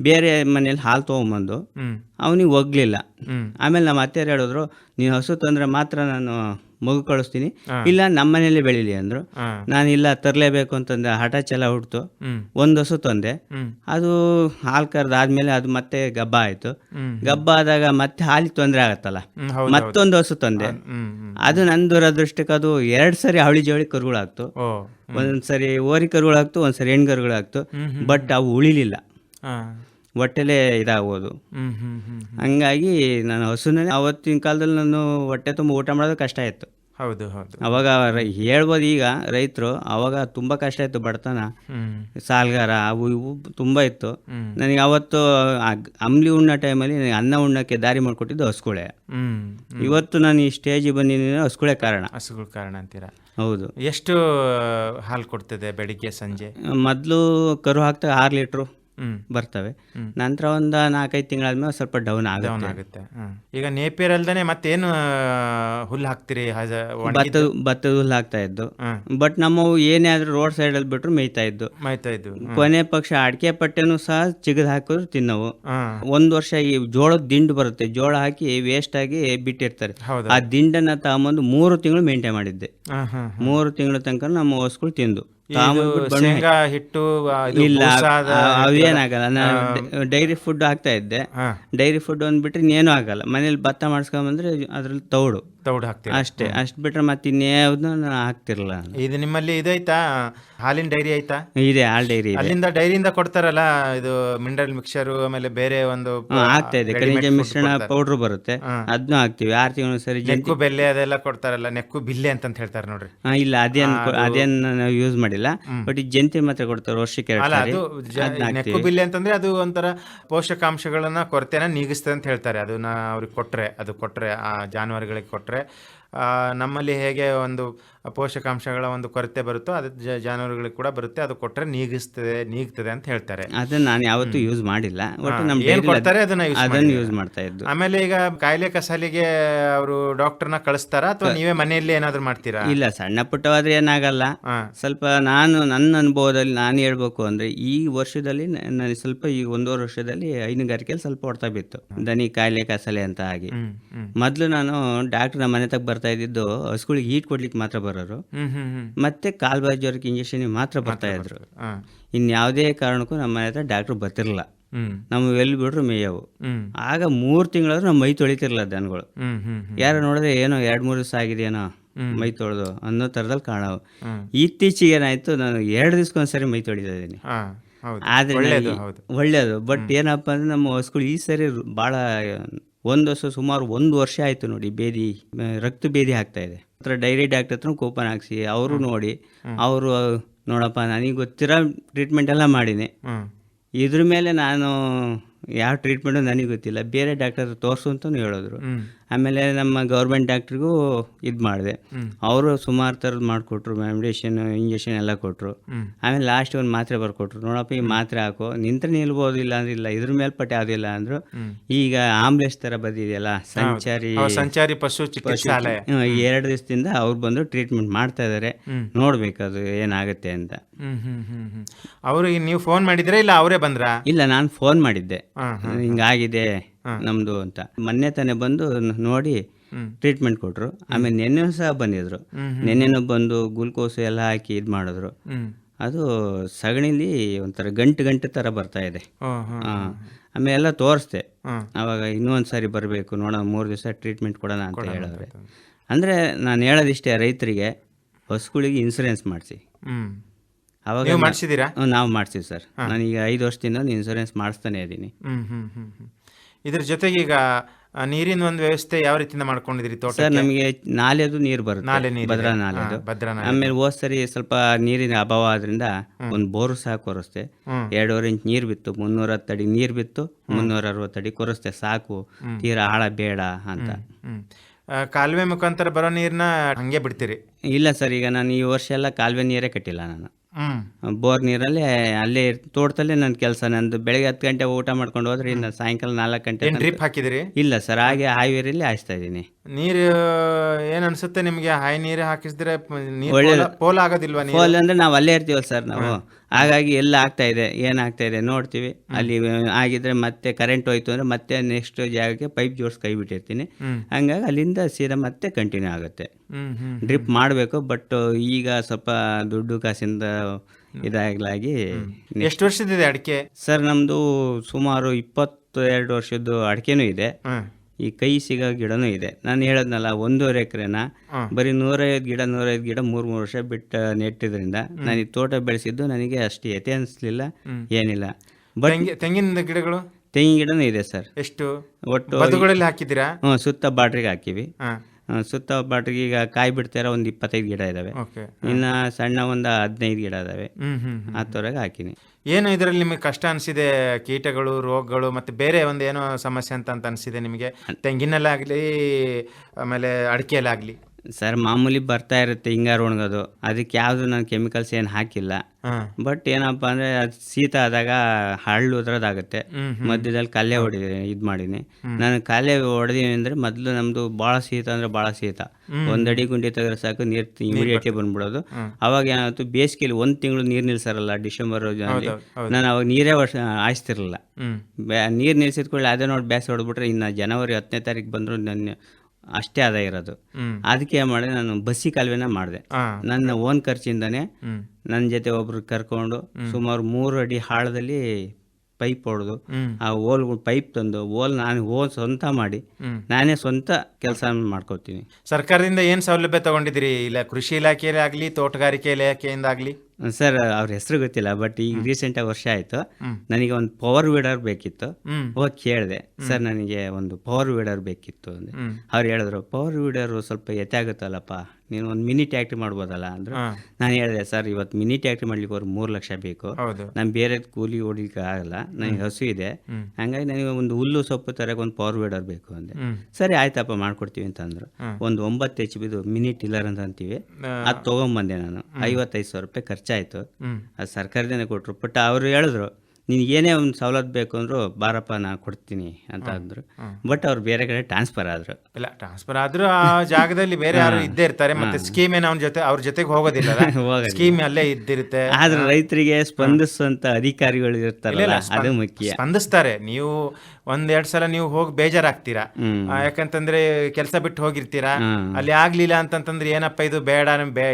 Speaker 2: ಬೇರೆ ಮನೇಲಿ ಹಾಲು ತೊಗೊಂಬಂದು ಅವನಿಗೆ ಒಗ್ಲಿಲ್ಲ. ಆಮೇಲೆ ನಮ್ಮ ಅತ್ತೆಯರು ಹೇಳಿದ್ರು ನೀನು ಹಸು ತಂದ್ರೆ ಮಾತ್ರ ನಾನು ಮಗು ಕಳಿಸ್ತೀನಿ. ಇಲ್ಲ ನಮ್ಮ ಮನೇಲಿ ಬೆಳಿಲಿ ಅಂದ್ರು. ನಾನು ಇಲ್ಲ ತರಲೇಬೇಕು ಅಂತಂದೆ. ಹಠ ಛಲ ಹುಡ್ತು ಒಂದು ಹಸು ತಂದೆ. ಅದು ಹಾಲು ಕರೆದಾದ್ಮೇಲೆ ಅದು ಮತ್ತೆ ಗಬ್ಬ ಆಯಿತು. ಗಬ್ಬ ಆದಾಗ ಮತ್ತೆ ಹಾಲಿಗೆ ತೊಂದರೆ ಆಗತ್ತಲ್ಲ? ಮತ್ತೊಂದು ಹಸು ತಂದೆ. ಅದು ನನ್ನ ದುರದೃಷ್ಟಕ್ಕೆ ಅದು ಎರಡು ಸರಿ ಅವಳಿ ಜವಳಿ ಕರುಗಳಾಗ್ತು.
Speaker 1: ಒಂದ್ಸರಿ
Speaker 2: ಒಂದ್ ಸರಿ ಓರಿ ಕರುಗಳಾಗ್ತು ಒಂದ್ಸರಿ
Speaker 1: ಹ್ಮ್.
Speaker 2: ಬಟ್ ಅವು ಉಳಿಲಿಲ್ಲ. ಹೊಟ್ಟೆಲೇ ಇದಾಗೋದು ಹಂಗಾಗಿ ನಾನು ಹಸುನೇ ಅವತ್ತಿನ ಕಾಲದಲ್ಲಿ ನಾನು ಹೊಟ್ಟೆ ತುಂಬ ಊಟ ಮಾಡೋದು ಕಷ್ಟ ಇತ್ತು.
Speaker 1: ಹೌದು ಹೌದು.
Speaker 2: ಅವಾಗ ಹೇಳ್ಬೋದು ಈಗ ರೈತರು ಅವಾಗ ತುಂಬ ಕಷ್ಟ ಇತ್ತು ಬಡತನ. ಸಾಲ್ಗಾರ ಅವು ಇವು ತುಂಬ ಇತ್ತು. ನನಗೆ ಅವತ್ತು ಅಂಬ್ಲಿ ಉಣ್ಣೋ ಟೈಮಲ್ಲಿ ನನಗೆ ಅನ್ನ ಉಣ್ಣಕ್ಕೆ ದಾರಿ ಮಾಡಿಕೊಟ್ಟಿದ್ದು ಹಸ್ಕುಳೆ ಇವತ್ತು ನಾನು ಈ ಸ್ಟೇಜಿಗೆ ಬಂದಿದ್ದೀನಿ ಹಸ್ಕುಳೆ ಕಾರಣ.
Speaker 1: ಹಸುಗಳ ಕಾರಣ ಅಂತೀರಾ?
Speaker 2: ಹೌದು.
Speaker 1: ಎಷ್ಟು ಹಾಲು ಕೊಡ್ತದೆ ಬೆಳಿಗ್ಗೆ ಸಂಜೆ?
Speaker 2: ಮೊದಲು ಕರು ಹಾಕ್ತಾ ಆರು ಲೀಟ್ರು. ಬರ್ತವೆ. ನಂತರ ಒಂದು ನಾಲ್ಕೈದು ತಿಂಗಳಾದ್ಮೇಲೆ ಸ್ವಲ್ಪ ಡೌನ್ ಆಗುತ್ತೆ.
Speaker 1: ಈಗ ನೇಪಿಯರ್ ಅಲ್ದೇ ಮತ್ತೇನು ಹುಲ್ಲು ಹಾಕ್ತಿರಿ?
Speaker 2: ಭತ್ತದ? ಭತ್ತದ ಹುಲ್ಲು ಹಾಕ್ತಾ ಇದ್ದು. ಬಟ್ ನಮ್ಮವು ಏನೇ ಆದ್ರೂ ರೋಡ್ ಸೈಡ್ ಅಲ್ಲಿ ಬಿಟ್ರು ಮೇಯ್ತಾ ಇದ್ದು.
Speaker 1: ಮೇಯ್ತಾ ಇದ್ದು.
Speaker 2: ಕೊನೆ ಪಕ್ಷ ಅಡಿಕೆ ಪಟ್ಟೆನೂ ಸಹ ಚಿಗದ್ ಹಾಕಿದ್ರು ತಿನ್ನವು. ಒಂದ್ ವರ್ಷ ಈ ಜೋಳದ ದಿಂಡು ಬರುತ್ತೆ. ಜೋಳ ಹಾಕಿ ವೇಸ್ಟ್ ಆಗಿ ಬಿಟ್ಟಿರ್ತಾರೆ. ಆ ದಿಂಡನ್ನ ತಗೊಂಬಂದು ಮೂರು ತಿಂಗಳು ಮೇಂಟೈನ್ ಮಾಡಿದ್ದೆ. ಮೂರು ತಿಂಗಳ ತನಕ ನಮ್ಮ ಹೊಸ್ಗಳು ತಿಂದು.
Speaker 1: ಶೇಂಗಾ ಹಿಟ್ಟು
Speaker 2: ಇಲ್ಲ ಅವೇನಾಗಲ್ಲ. ನಾನು ಡೈರಿ ಫುಡ್ ಹಾಕ್ತಾ ಇದ್ದೆ. ಡೈರಿ ಫುಡ್ ಅಂದ್ಬಿಟ್ರೆ ಇನ್ನೇನು ಆಗಲ್ಲ. ಮನೇಲಿ ಭತ್ತ ಮಾಡಿಸ್ಕೊಂಬಂದ್ರೆ ಅದ್ರಲ್ಲಿ ತೌಡು.
Speaker 1: ತೌಡು ಹಾಕ್ತೀವಿ
Speaker 2: ಅಷ್ಟೇ ಅಷ್ಟು ಬಿಟ್ರೆ ಮತ್ತೆ ಇನ್ಯಾವ್ದು ನಾನು. ಹಾಕ್ತಿರಲ್ಲ.
Speaker 1: ಇದು ನಿಮ್ಮಲ್ಲಿ ಇದೈತಾ ಹಾಲಿನ ಡೈರಿ ಐತಾ
Speaker 2: ಇದೆ ಹಾಲ್ ಡೈರಿ ಇದೆ.
Speaker 1: ಅಲ್ಲಿಂದ ಡೈರಿಯಿಂದ ಕೊಡ್ತಾರಲ್ಲ ಇದು ಮಿನರಲ್ ಮಿಕ್ಸರ್ ಆಮೇಲೆ ಬೇರೆ ಒಂದು
Speaker 2: ಹ್ಮ್, ಆಗ್ತಾ ಇದೆ ಖನಿಜ ಮಿಶ್ರಣ ಪೌಡರ್ ಬರುತ್ತೆ. ಅದನ್ನು ಹಾಕ್ತಿವಿ. ಆರು ತಿಂಗಳು ಸರಿ
Speaker 1: ನೆಕ್ಕು ಬೆಲ್ಲೆ ಅದೆಲ್ಲ ಕೊಡ್ತಾರಲ್ಲ ನೆಕ್ಕು ಬಿಲ್ಲೆ ಅಂತ ಹೇಳ್ತಾರೆ ನೋಡ್ರಿ.
Speaker 2: ಹಾ, ಇಲ್ಲ ಅದೇನ್ ಅದೇನ್ ನಾವು ಯೂಸ್ ಮಾಡಿಲ್ಲ. ಬಟ್ ಈ ಜಂತಿ ಮಾತ್ರ ಕೊಡ್ತಾರೆ ವರ್ಷಕ್ಕೆ ಎರಡು
Speaker 1: ಅಲ್ಲ
Speaker 2: ಸಾರಿ.
Speaker 1: ಅದು ಜ-
Speaker 2: ಅದ್ನ
Speaker 1: ನೆಕ್ಕು
Speaker 2: ಹಾಕ್ತೀವಿ
Speaker 1: ಬಿಲ್ಲೆ ಅಂತಂದ್ರೆ ಅದು ಒಂಥರ ಪೋಷಕಾಂಶಗಳನ್ನ ಕೊರತೆನ ನೀಗಿಸ್ತದೆ ಅಂತ ಹೇಳ್ತಾರೆ. ಅದನ್ನ ಅವ್ರಿಗೆ ಕೊಟ್ರೆ ಅದು ಕೊಟ್ರೆ ಆ ಜಾನುವಾರುಗಳಿಗೆ ಕೊಟ್ರೆ. ಆ, ನಮ್ಮಲ್ಲಿ ಹೇಗೆ ಒಂದು ಪೋಷಕಾಂಶಗಳ ಒಂದು ಕೊರತೆ ಬರುತ್ತೋ ಅದು ಜಾನುವಾರುಗಳಿಗೆ ಕೂಡ ಬರುತ್ತೆ. ಅದು ಕೊಟ್ರೆ ನೀಗಿಸ್ತದೆ ನೀಗ್ತದೆ ಅಂತ ಹೇಳ್ತಾರೆ.
Speaker 2: ಅದನ್ನ ನಾನು ಯಾವತ್ತೂ ಯೂಸ್ ಮಾಡಿಲ್ಲ.
Speaker 1: ಕೊಡ್ತಾರೆ ಅದನ್ನ
Speaker 2: ಅದನ್ನು? ಯೂಸ್ ಮಾಡ್ತಾ ಇದ್ದು.
Speaker 1: ಆಮೇಲೆ ಈಗ ಕಾಯಿಲೆ ಕಸಾಲಿಗೆ ಅವರು ಡಾಕ್ಟರ್ನ ಕಳಿಸ್ತಾರ ಅಥವಾ ನೀವೇ ಮನೆಯಲ್ಲಿ ಏನಾದ್ರು ಮಾಡ್ತೀರಾ?
Speaker 2: ಇಲ್ಲ ಸಣ್ಣ ಪುಟ್ಟವಾದ್ರೆ ಏನಾಗಲ್ಲ. ಸ್ವಲ್ಪ ನಾನು ನನ್ನ ಅನುಭವದಲ್ಲಿ ನಾನು ಹೇಳ್ಬೇಕು ಅಂದ್ರೆ ಈ ವರ್ಷದಲ್ಲಿ ನನಗೆ ಸ್ವಲ್ಪ ಈ ಒಂದೂವರೆ ವರ್ಷದಲ್ಲಿ ಹೈನುಗಾರಿಕೆಯಲ್ಲಿ ಸ್ವಲ್ಪ ಹೊಡ್ತಾ ಬಿತ್ತು. ದನಿ ಕಾಯಿಲೆ ಕಸಾಲೆ ಅಂತ ಆಗಿ ಮೊದಲು ನಾನು ಡಾಕ್ಟರ್ ನಮ್ಮ ಮನೆ ತಗ ಬರ್ತಾ ಇದ್ದಿದ್ದು ಹಸುಗಳಿಗೆ ಹೀಟ್ ಕೊಡ್ಲಿಕ್ಕೆ ಮಾತ್ರ ಬರೋರು. ಮತ್ತೆ ಕಾಲ್ಬಾಯಿ ಜ್ವರಕ್ಕೆ ಇಂಜೆಕ್ಷನ್ ಮಾತ್ರ ಬರ್ತಾ ಇದ್ರು. ಇನ್ಯಾವುದೇ ಕಾರಣಕ್ಕೂ ನಮ್ಮ ಮನೆ ಹತ್ರ ಡಾಕ್ಟ್ರು ಬರ್ತಿರಲಿಲ್ಲ. ನಮ್ಮ ಎಲ್ಲಿ ಬಿಡ್ರು ಮೇಯವು. ಆಗ ಮೂರು ತಿಂಗಳಾದ್ರೂ ನಮ್ಮ ಮೈ ತೊಳಿತಿರಲಿಲ್ಲ ದನಗಳು. ಯಾರು ನೋಡಿದ್ರೆ ಏನೋ ಎರಡ್ ಮೂರು ದಿವಸ ಆಗಿದೆಯೇನೋ ಮೈ ತೊಳೆದು ಅನ್ನೋ ಥರದಲ್ಲಿ ಕಾಣವು. ಇತ್ತೀಚೆಗೆ ಏನಾಯ್ತು ನಾನು ಎರಡು ದಿವ್ಸಕ್ಕೊಂದ್ಸರಿ ಮೈ ತೊಳಿತಾ ಇದ್ದೀನಿ. ಆದ್ರೆ
Speaker 1: ಒಳ್ಳೇದು
Speaker 2: ಬಟ್ ಏನಪ್ಪ ಅಂದ್ರೆ ನಮ್ಮ ಹಸುಗಳು ಈ ಸರಿ ಭಾಳ ಒಂದು ವರ್ಷ ಸುಮಾರು ಒಂದು ವರ್ಷ ಆಯ್ತು ನೋಡಿ ಬೇದಿ ರಕ್ತ ಬೇದಿ ಆಗ್ತಾ ಇದೆ. ಹತ್ರ ಡೈರಿ ಡಾಕ್ಟರ್ ಹತ್ರ ಕೂಪನ್ ಹಾಕ್ಸಿ ಅವರು ನೋಡಿ ಅವರು ನೋಡಪ್ಪ ನನಗೆ ಗೊತ್ತಿರೋ ಟ್ರೀಟ್ಮೆಂಟ್ ಎಲ್ಲ ಮಾಡೀನಿ
Speaker 1: ಹ್ಮ್.
Speaker 2: ಇದ್ರ ಮೇಲೆ ನಾನು ಯಾವ ಟ್ರೀಟ್ಮೆಂಟು ನನಗೆ ಗೊತ್ತಿಲ್ಲ. ಬೇರೆ ಡಾಕ್ಟರ್ ತೋರಿಸು ಅಂತ ಹೇಳಿದ್ರು. ಆಮೇಲೆ ನಮ್ಮ ಗೌರ್ಮೆಂಟ್ ಡಾಕ್ಟ್ರಿಗೂ ಇದು ಮಾಡಿದೆ. ಅವರು ಸುಮಾರು ಥರದ್ದು ಮಾಡಿಕೊಟ್ರು ಮೆಡಿಷನ್ ಇಂಜೆಕ್ಷನ್ ಎಲ್ಲ ಕೊಟ್ಟರು ಆಮೇಲೆ ಲಾಸ್ಟ್ ಒಂದು ಮಾತ್ರೆ ಬರ್ಕೊಟ್ರು. ನೋಡಪ್ಪ ಈ ಮಾತ್ರೆ ಹಾಕು ನಿಂತ್ರೆ ನಿಲ್ಬೋದು ಇಲ್ಲ ಅಂದ್ರೆ ಇಲ್ಲ ಇದ್ರ ಮೇಲ್ಪಟ್ಟೆ ಯಾವುದಿಲ್ಲ ಅಂದರು. ಈಗ ಆಂಬುಲೆನ್ಸ್ ಥರ ಬಂದಿದೆಯಲ್ಲ ಸಂಚಾರಿ
Speaker 1: ಸಂಚಾರಿ ಪಶು ಚಿಕಿತ್ಸಾಲಯ.
Speaker 2: ಎರಡು ದಿವಸದಿಂದ ಅವ್ರು ಬಂದು ಟ್ರೀಟ್ಮೆಂಟ್ ಮಾಡ್ತಾ ಇದ್ದಾರೆ ನೋಡ್ಬೇಕು ಅದು ಏನಾಗುತ್ತೆ ಅಂತ.
Speaker 1: ಅವ್ರಿಗೆ ನೀವು ಫೋನ್ ಮಾಡಿದ್ರೆ ಇಲ್ಲ ಅವರೇ ಬಂದ್ರ?
Speaker 2: ಇಲ್ಲ ನಾನು ಫೋನ್ ಮಾಡಿದ್ದೆ. ಹಿಂಗಾಗಿದೆ. ನಮ್ದು ಅಂತ. ಮೊನ್ನೆ ತಾನೇ ಬಂದು ನೋಡಿ ಟ್ರೀಟ್ಮೆಂಟ್ ಕೊಟ್ರು. ಆಮೇಲೆ ನೆನ್ನೆ ಸಹ ಬಂದಿದ್ರು. ನೆನ್ನೆನೂ ಬಂದು ಗ್ಲುಕೋಸ್ ಎಲ್ಲ ಹಾಕಿ ಇದು ಮಾಡಿದ್ರು. ಅದು ಸಗಣಿಲಿ ಒಂಥರ ಗಂಟು ಗಂಟು ಥರ ಬರ್ತಾ ಇದೆ. ಆಮೇಲೆ ಎಲ್ಲ ತೋರಿಸ್ದೆ. ಅವಾಗ ಇನ್ನೂ ಒಂದು ಸಾರಿ ಬರಬೇಕು ನೋಡೋಣ ಮೂರು ದಿವಸ ಟ್ರೀಟ್ಮೆಂಟ್ ಕೊಡೋಣ ಅಂತ ಹೇಳಿದ್ರೆ ಅಂದರೆ ನಾನು ಹೇಳೋದಿಷ್ಟೇ ರೈತರಿಗೆ ಹಸುಗಳಿಗೆ ಇನ್ಸೂರೆನ್ಸ್ ಮಾಡಿಸಿ. ಅವಾಗ
Speaker 1: ನೀವು ಮಾಡಿಸಿದ್ದೀರಾ?
Speaker 2: ನಾವು ಮಾಡ್ತೀವಿ ಸರ್. ನಾನೀಗ ಐದು ವರ್ಷದಿಂದ ಇನ್ಸೂರೆನ್ಸ್ ಮಾಡಿಸ್ತಾನೆ ಇದ್ದೀನಿ.
Speaker 1: ಇದ್ರ ಜೊತೆಗೆ ಈಗ ನೀರಿನ ಒಂದು ವ್ಯವಸ್ಥೆ ಯಾವ ರೀತಿಯಿಂದ ಮಾಡ್ಕೊಂಡಿದ್ರಿ ತೋಟ
Speaker 2: ಸರ್ ನಮಗೆ ನಾಲೆದು ನೀರು
Speaker 1: ನಾಲೆ
Speaker 2: ಬರುತ್ತೆ
Speaker 1: ನೀರಿದೆ.
Speaker 2: ಭದ್ರಾ
Speaker 1: ಹಾ, ಭದ್ರಾ ನಾಲೆ.
Speaker 2: ಆಮೇಲೆ ಹೋದ್ ಸರಿ ಸ್ವಲ್ಪ ನೀರಿನ ಅಭಾವ ಆದ್ರಿಂದ ಒಂದು ಬೋರ್ ಸಹ ಕೊರಸ್ತೆ.
Speaker 1: ಹ್ಮ್.
Speaker 2: ಎರಡೂವರೆ ಇಂಚ್ ನೀರು ಬಿತ್ತು ಮುನ್ನೂರ ಅಡಿ ನೀರು ಬಿತ್ತು ಮುನ್ನೂರ ಅರವತ್ತು ಅಡಿ ಕೊರಸ್ತೆ. ಸಾಕು ತೀರಾ ಆಳ ಬೇಡ ಅಂತ.
Speaker 1: ಹ್ಮ್ ಆ, ಕಾಲುವೆ ಮುಖಾಂತರ ಬರೋ ನೀರನ್ನ ಹಂಗೆ ಬಿಡ್ತೀರಿ?
Speaker 2: ಇಲ್ಲ ಸರ್ ಈಗ ನಾನು ಈ ವರ್ಷ ಎಲ್ಲ ಕಾಲುವೆ ನೀರೇ ಕಟ್ಟಿಲ್ಲ ನಾನು. ಬೋರ್ ನೀರಲ್ಲಿ ಅಲ್ಲೇ ಇರ್- ತೋಟದಲ್ಲೇ ನನ್ನ ಕೆಲಸ. ನಂದು ಬೆಳಗ್ಗೆ ಹತ್ತು ಗಂಟೆ ಊಟ ಮಾಡ್ಕೊಂಡು ಹೋದ್ರೆ ಇನ್ನು ಸಾಯಂಕಾಲ ನಾಲ್ಕು ಗಂಟೆ
Speaker 1: ಏನ್ ಡ್ರಿಪ್ ಹಾಕಿದಿರಿ?
Speaker 2: ಇಲ್ಲ ಸರ್ ಹಾಗೆ ಹಾವೇರಿಯಲ್ಲಿ ಹಾಯಿಸ್ತಾ ಇದ್ದೀನಿ.
Speaker 1: ನೀರು ಏನ್ ಅನ್ಸುತ್ತೆ ನಿಮ್ಗೆ? ಹಾಯ್ ನೀರು ಹಾಕಿಸಿದ್ರೆ ನೀರ್ ಪೋಲ- ಪೋಲ ಆಗೋದಿಲ್ವಾ ನೀರು?
Speaker 2: ಫೋಲ್ ಅಂದ್ರೆ ನಾವು ಅಲ್ಲೇ ಇರ್ತೀವಲ್ಲ ಸರ್ ನಾವು. ಹಾಗಾಗಿ ಎಲ್ಲ ಆಗ್ತಾ ಇದೆ ಏನಾಗ್ತಾ ಇದೆ ನೋಡ್ತೀವಿ. ಅಲ್ಲಿ ಆಗಿದ್ರೆ ಮತ್ತೆ ಕರೆಂಟ್ ಹೋಯ್ತು ಅಂದ್ರೆ ಮತ್ತೆ ನೆಕ್ಸ್ಟ್ ಜಾಗಕ್ಕೆ ಪೈಪ್ ಜೋಡ್ಸ್ ಕೈ ಬಿಟ್ಟಿರ್ತೀನಿ ಹಂಗಾಗಿ ಅಲ್ಲಿಂದ ಸೀದಾ ಮತ್ತೆ ಕಂಟಿನ್ಯೂ ಆಗುತ್ತೆ. ಡ್ರಿಪ್ ಮಾಡಬೇಕು ಬಟ್ ಈಗ ಸ್ವಲ್ಪ ದುಡ್ಡು ಕಾಸಿಂದ ಇದಾಗ್ಲಾಗಿ
Speaker 1: ಎಷ್ಟು ವರ್ಷದಿದೆ ಅಡಿಕೆ?
Speaker 2: ಸರ್ ನಮ್ದು ಸುಮಾರು ಇಪ್ಪತ್ತು ಎರಡು ವರ್ಷದ್ದು ಅಡಿಕೆನೂ ಇದೆ. ಈ ಕೈ ಸಿಗೋ ಗಿಡನೂ ಇದೆ. ನಾನು ಹೇಳದ್ನಲ್ಲ ಒಂದೂವರೆ ಎಕರೆನ. ಬರೀ ನೂರೈವತ್ತು ಗಿಡ ನೂರೈವತ್ತು ಗಿಡ ಮೂರು ಮೂರು ವರ್ಷ ಬಿಟ್ಟು ನೆಟ್ಟಿದ್ರಿಂದ ನಾನು ಈ ತೋಟ ಬೆಳೆಸಿದ್ದು ನನಗೆ ಅಷ್ಟು ಯತೆ ಅನಿಸ್ಲಿಲ್ಲ ಏನಿಲ್ಲ. ಬಟ್
Speaker 1: ತೆಂಗಿ ತೆಂಗಿನ ಗಿಡಗಳು?
Speaker 2: ತೆಂಗಿನ ಗಿಡನೂ ಇದೆ ಸರ್.
Speaker 1: ಎಷ್ಟು?
Speaker 2: ಒಟ್ಟು
Speaker 1: ಹಾಕಿದ್ದೀರಾ?
Speaker 2: ಹ್ಞೂ ಸುತ್ತ ಬಾಟ್ರಿಗೆ ಹಾಕಿವಿ. ಸುತ್ತ ಬಾಟ್ರಿಗೆ ಈಗ ಕಾಯಿ ಬಿಡ್ತಾರ ಒಂದು ಇಪ್ಪತ್ತೈದು ಗಿಡ ಇದಾವೆ. ಇನ್ನು ಸಣ್ಣ ಒಂದು ಹದಿನೈದು ಗಿಡ ಇದಾವೆ. ಆ ಹಾಕಿನಿ.
Speaker 1: ಏನು ಇದರಲ್ಲಿ ನಿಮಗೆ ಕಷ್ಟ ಅನಿಸಿದೆ ಕೀಟಗಳು ರೋಗಗಳು ಮತ್ತು ಬೇರೆ ಒಂದು ಏನೋ ಸಮಸ್ಯೆ ಅಂತ ಅಂತ ಅನಿಸಿದೆ ನಿಮಗೆ? ತೆಂಗಿನಲ್ಲಾಗಲಿ ಆಮೇಲೆ ಅಡಿಕೆಯಲ್ಲಾಗಲಿ.
Speaker 2: ಸರ್ ಮಾಮೂಲಿ ಬರ್ತಾ ಇರುತ್ತೆ ಹಿಂಗಾರು ಒಣಗೋದು. ಅದಕ್ಕೆ ಯಾವುದು ನಾನು ಕೆಮಿಕಲ್ಸ್ ಏನು ಹಾಕಿಲ್ಲ. ಬಟ್ ಏನಪ್ಪ ಅಂದ್ರೆ ಅದು ಶೀತ ಆದಾಗ ಹಳ್ಳು ಉದ್ರದಾಗುತ್ತೆ ಮಧ್ಯದಲ್ಲಿ ಕಲ್ಲೆ ಹೊಡಿದೀನಿ ಇದು ಮಾಡೀನಿ. ನಾನು ಕಲ್ಲೆ ಹೊಡೆದೀನಿ ಅಂದ್ರೆ ಮೊದಲು ನಮ್ದು ಬಹಳ ಶೀತ ಅಂದ್ರೆ ಬಹಳ ಶೀತ. ಒಂದಡಿ ಗುಂಡಿ ತೆಗೆದ್ರೆ ಸಾಕು ನೀರ್ ಇಮಿಡಿಯೇಟ್ಲಿ ಬಂದ್ಬಿಡೋದು. ಅವಾಗ ಏನಾಯ್ತು ಬೇಸಿಗೆಲಿ ಒಂದು ತಿಂಗಳು ನೀರ್ ನಿಲ್ಸಾರಲ್ಲ ಡಿಸೆಂಬರ್. ನಾನು ಅವಾಗ ನೀರೇ ವರ್ಷ ಆಯ್ಸ್ತಿರ್ಲಿಲ್ಲ ನೀರ್ ನಿಲ್ಸಿದ್ಕೊಳ್ಳಿ ಅದೇ ನೋಡಿ ಬ್ಯಾಸ್ ಹೊಡ್ಬಿಟ್ರೆ ಇನ್ನ ಜನವರಿ ಹತ್ತನೇ ತಾರೀಕು ಬಂದ್ರು ನನ್ನ ಅಷ್ಟೇ ಆದಾಯ ಇರೋದು. ಅದಕ್ಕೆ ಏನು ಮಾಡಿದೆ ನಾನು ಬಸ್ಸಿ ಕಾಲುವೆನ ಮಾಡಿದೆ. ನನ್ನ ಓನ್ ಖರ್ಚಿಂದನೇ ನನ್ನ ಜೊತೆ ಒಬ್ರು ಕರ್ಕೊಂಡು ಸುಮಾರು ಮೂರು ಅಡಿ ಆಳದಲ್ಲಿ ಪೈಪ್ ಹೊಡೆದು ಆ ಓಲ್ ಪೈಪ್ ತಂದು ಓಲ್ ನಾನು ಓಲ್ ಸ್ವಂತ ಮಾಡಿ ನಾನೇ ಸ್ವಂತ ಕೆಲಸ ಮಾಡ್ಕೋತೀನಿ.
Speaker 1: ಸರ್ಕಾರದಿಂದ ಏನು ಸೌಲಭ್ಯ ತಗೊಂಡಿದ್ರಿ ಇಲ್ಲ ಕೃಷಿ ಇಲಾಖೆಯಲ್ಲಿ ಆಗಲಿ ತೋಟಗಾರಿಕೆ ಇಲಾಖೆಯಿಂದ ಆಗ್ಲಿ?
Speaker 2: ಸರ್ ಅವ್ರ ಹೆಸರು ಗೊತ್ತಿಲ್ಲ ಬಟ್ ಈಗ ರೀಸೆಂಟಾಗಿ ವರ್ಷ ಆಯ್ತು. ನನಗೆ ಒಂದು ಪವರ್ ವೀಡರ್ ಬೇಕಿತ್ತು. ಹೋಗಿ ಕೇಳಿದೆ ಸರ್ ನನಗೆ ಒಂದು ಪವರ್ ವೀಡರ್ ಬೇಕಿತ್ತು.
Speaker 1: ಅಂದ್ರೆ
Speaker 2: ಅವ್ರು ಹೇಳಿದ್ರು ಪವರ್ ವೀಡರ್ ಸ್ವಲ್ಪ ಎತ್ತಾಗುತ್ತಲ್ಲಪ್ಪ ನೀನು ಒಂದು ಮಿನಿ ಟ್ಯಾಕ್ಟ್ರಿ ಮಾಡ್ಬೋದಲ್ಲ ಅಂದ್ರೆ. ನಾನು ಹೇಳಿದೆ ಸರ್ ಇವತ್ತು ಮಿನಿ ಟ್ಯಾಕ್ಟ್ರಿ ಮಾಡ್ಲಿಕ್ಕೆ ಅವ್ರು ಮೂರು ಲಕ್ಷ ಬೇಕು. ನಾನು ಬೇರೆ ಕೂಲಿ ಹೊಡಿಲಿಕ್ಕೆ ಆಗಲ್ಲ. ನನಗೆ ಹಸು ಇದೆ. ಹಂಗಾಗಿ ನನಗೆ ಒಂದು ಹುಲ್ಲು ಸೊಪ್ಪು ತರಕ್ಕೆ ಒಂದು ಪವರ್ ವೀಡರ್ ಬೇಕು ಅಂದೆ. ಸರಿ ಆಯ್ತಪ್ಪ ಮಾಡ್ಕೊಡ್ತೀವಿ ಅಂತ ಅಂದರು
Speaker 1: ಹ್ಮ್.
Speaker 2: ಒಂದು ಒಂಬತ್ತು ಎಚ್ ಬಿದು ಮಿನಿ ಟಿಲ್ಲರ್ ಅಂತ ಅಂತೀವಿ. ಅದು ತೊಗೊಂಬಂದೆ ನಾನು. ಐವತ್ತೈದು ಸಾವಿರ ರೂಪಾಯಿ ಖರ್ಚಾಯಿತು. ಅದು ಸರ್ಕಾರದಿಂದ ಕೊಟ್ಟರು ಬಟ್ ಅವರು ಹೇಳಿದ್ರು. ನೀನು ಏನೇ ಒಂದು ಸವಲತ್ತು ಬೇಕು ಅಂದ್ರು ಬಾರಪ್ಪ ನಾನು ಕೊಡ್ತೀನಿ ಅಂತ ಅಂದ್ರು. ಬಟ್ ಅವ್ರು ಬೇರೆ ಕಡೆ ಟ್ರಾನ್ಸ್ಫರ್ ಆದ್ರು.
Speaker 1: ಇಲ್ಲ ಟ್ರಾನ್ಸ್ಫರ್ ಆದ್ರೂ ಆ ಜಾಗದಲ್ಲಿ ಬೇರೆ ಯಾರು ಇದ್ದೇ ಇರ್ತಾರೆ ಮತ್ತೆ ಸ್ಕೀಮ್ ಏನು ಅವ್ನ ಜೊತೆ ಅವ್ರ ಜೊತೆಗೆ ಹೋಗೋದಿಲ್ಲ. ಸ್ಕೀಮ್ ಅಲ್ಲೇ ಇದ್ದಿರುತ್ತೆ.
Speaker 2: ಆದ್ರೆ ರೈತರಿಗೆ ಸ್ಪಂದಿಸುವಂತ ಅಧಿಕಾರಿಗಳು
Speaker 1: ಇರ್ತಾರೆ
Speaker 2: ಇರ್ತಾರಲ್ಲ ಅದು ಮುಖ್ಯ.
Speaker 1: ಸ್ಪಂದಿಸ್ತಾರೆ. ನೀವು ಒಂದೆರಡು ಸಲ ನೀವು ಹೋಗಿ ಬೇಜಾರಾಗ್ತೀರಾ? ಯಾಕಂತಂದ್ರೆ ಕೆಲಸ ಬಿಟ್ಟು ಹೋಗಿರ್ತೀರಾ? ಅಲ್ಲಿ ಆಗ್ಲಿಲ್ಲ ಅಂತಂತಂದ್ರೆ ಏನಪ್ಪ ಇದು ಬೇಡ